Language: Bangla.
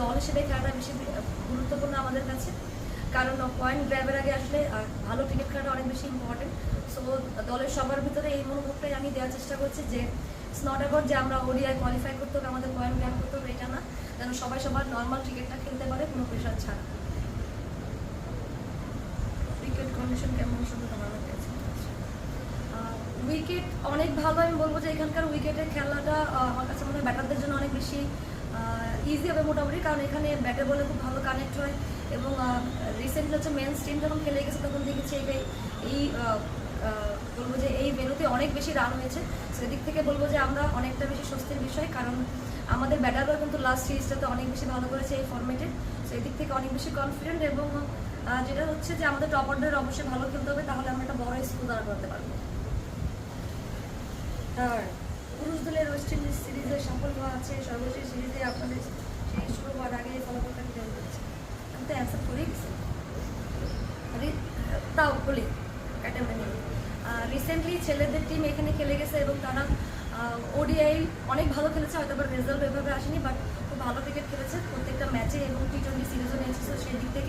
দল হিসেবে খেলাটা বেশি গুরুত্বপূর্ণ আমাদের কাছে। কারণ পয়েন্ট গ্র্যাবের আগে আসলে ভালো ক্রিকেট খেলাটা অনেক বেশি ইম্পর্টেন্ট সো দলের সবার ভিতরে এই মনোভাবটাই আমি দেওয়ার চেষ্টা করছি যে ইটস নট অ্যাবাউট যে আমরা ওডিআই কোয়ালিফাই করতে হবে আমাদের পয়েন্ট গ্র্যাব করতে হবে এটা না। যেন সবাই সবার নর্মাল ক্রিকেটটা খেলতে পারে কোনো প্রেশার ছাড়া। ক্রিকেট কন্ডিশন কেমন শুধু তোমার কাছে? উইকেট অনেক ভালো আমি বলব যে এখানকার উইকেটের খেলাটা আমার কাছে মনে হয় ব্যাটারদের জন্য অনেক বেশি ইজি হবে মোটামুটি, কারণ এখানে ব্যাটে বলে খুব ভালো কানেক্ট হয় এবং রিসেন্টলি হচ্ছে মেন স্ট্রিম যখন খেলে গেছে তখন দেখেছি এই এই বলব যে এই ভেনুতে অনেক বেশি রান হয়েছে। সেদিক থেকে বলব যে আমরা অনেকটা বেশি স্বস্তির বিষয়, কারণ আমাদের ব্যাটাররা কিন্তু লাস্ট সিরিজটাতে অনেক বেশি ভালো করেছে এই ফর্মেটে সেই দিক থেকে অনেক বেশি কনফিডেন্ট এবং যেটা হচ্ছে যে আমাদের টপ অর্ডার অবশ্যই ভালো খেলতে হবে, তাহলে আমরা একটা বড় স্কোর দাঁড় করতে পারব। আর পুরুষ দলের ওয়েস্ট ইন্ডিজ সিরিজে সাফল্য আছে, সর্বশেষ সিরিজে আপনাদের সেই শুরু হওয়ার আগে ফলাফলটা কি জানতে চাচ্ছি আমি তো অ্যান্সার করে গেছি। তাও বলি ক্যাটামে রিসেন্টলি ছেলেদের টিম এখানে খেলে গেছে এবং তারা ওডিআই অনেক ভালো খেলেছে, হয়তো রেজাল্ট এভাবে আসেনি বাট খুব ভালো ক্রিকেট খেলেছে। প্রত্যেকটা ম্যাচে এবং টি টোয়েন্টি সিরিজও নিয়েছে, So সেই দিক থেকে